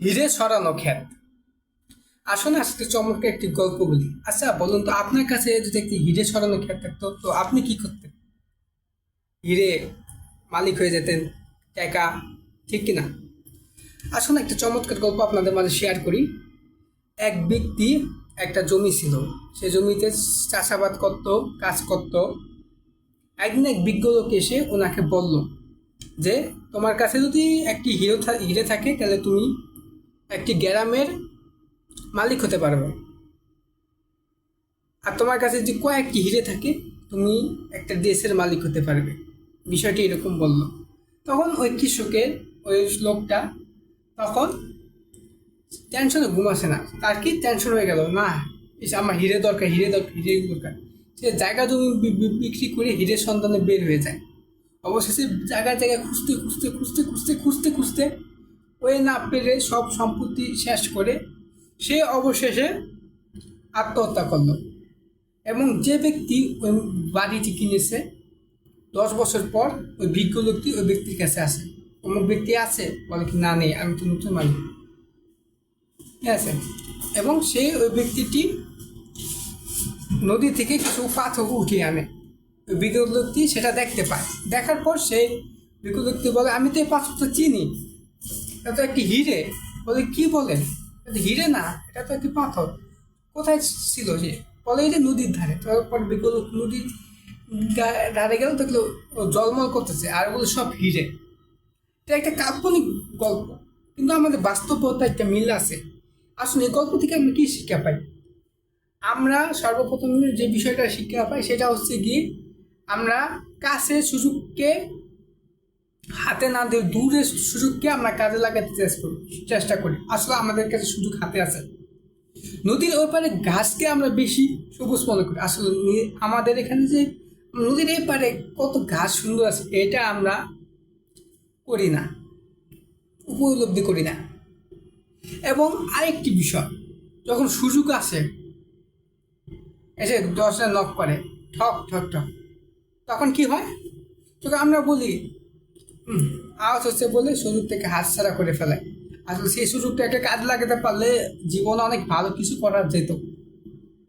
হিরে সরানো খ্যাত আসলে আজকে চমৎকার একটি গল্প বলি। আচ্ছা বলুন তো, আপনার কাছে যদি একটি হিরে সরানো খ্যাত থাকতো, তো আপনি কি করতেন? হিরে মালিক হয়ে যেতেন টাকা ঠিক কিনা? আসলে একটা চমৎকার গল্প আপনাদের মাঝে শেয়ার করি। এক ব্যক্তি একটা জমি ছিল। সে জমিতে চাষাবাদ করত, কাজ করত। একদিন এক বিজ্ঞ লোক এসে ওনাকে বলল যে, তোমার কাছে যদি একটি হিরো হিরে থাকে, তাহলে তুমি একটি গ্রামের মালিক হতে পারবে। আর তোমার কাছে যদি কয়েকটি হিরে থাকে, তুমি একটা দেশের মালিক হতে পারবে। বিষয়টি এরকম বলল। তখন ওই কৃষকের, ওই লোকটা তখন টেনশনে ঘুমাসে না। তার কি টেনশন হয়ে গেল? না আমার হিরে দরকার হিরে দরকার হিরে দরকার। সে জায়গা বি- বিক্রি করে হিরের সন্ধানে বের হয়ে যায়। অবশেষে জায়গায় জায়গায় খুঁজতে খুঁজতে খুঁজতে খুঁজতে খুঁজতে খুঁজতে ওই না পেরে সব সম্পত্তি শেষ করে সে অবশেষে আত্মহত্যা করল। এবং যে ব্যক্তি ওই বাড়িটি কিনেছে, দশ বছর পর ওই বিজ্ঞ লোকটি ওই ব্যক্তির কাছে আসে। অমুক ব্যক্তি আছে? বলে কি, না, নেই, আমি তো নতুন মালিক। ঠিক আছে? এবং সে ওই ব্যক্তিটি নদী থেকে কিছু পাথর উঠিয়ে আনে। ওই বিজ্ঞ লোকটি সেটা দেখতে পায়। দেখার পর সে বিজ্ঞ লোকটি বলে, আমি তো এই পাথরটা চিনি। এটা তো একটি হিরে। বলে, কি বলেন হিরে না, এটা তো একটি পাথর। কোথায় ছিল সে? বলে, এই যে নদীর ধারে। তারপর বিকল নদীর ধারে গেল, দেখল জলমল করতেছে, আর ওগুলো সব হিরে। এটা একটা কাল্পনিক গল্প, কিন্তু আমাদের বাস্তবতা একটা মিল আছে। আসলে এই গল্প থেকে আমরা কি শিক্ষা পাই? আমরা সর্বপ্রথম যে বিষয়টা শিক্ষা পাই, সেটা হচ্ছে কি আমরা কাছে সুযোগকে হাতে না দিয়ে দূরে সুযোগকে আমরা কাজে লাগাতে চেষ্টা করি আসলে আমাদের কাছে সুযোগ হাতে আছে। নদীর ওপারে গাছকে আমরা বেশি সবুজ মনে করি। আসলে আমাদের এখানে যে নদীর এপারে কত গাছ সুন্দর আছে, এটা আমরা করি না। উপলব্ধি করি না। এবং আরেকটি বিষয়, যখন সুযোগ আসে, এসে দশটা নক করে, ঠক ঠক ঠক, তখন কি হয়? তোকে আমরা বলি আওয়াজ হচ্ছে বলে সুযোগ থেকে হাত ছাড়া করে ফেলে। আসলে সেই সুযোগটাকে কাজে লাগাতে পারলে জীবনে অনেক ভালো কিছু করা যেত।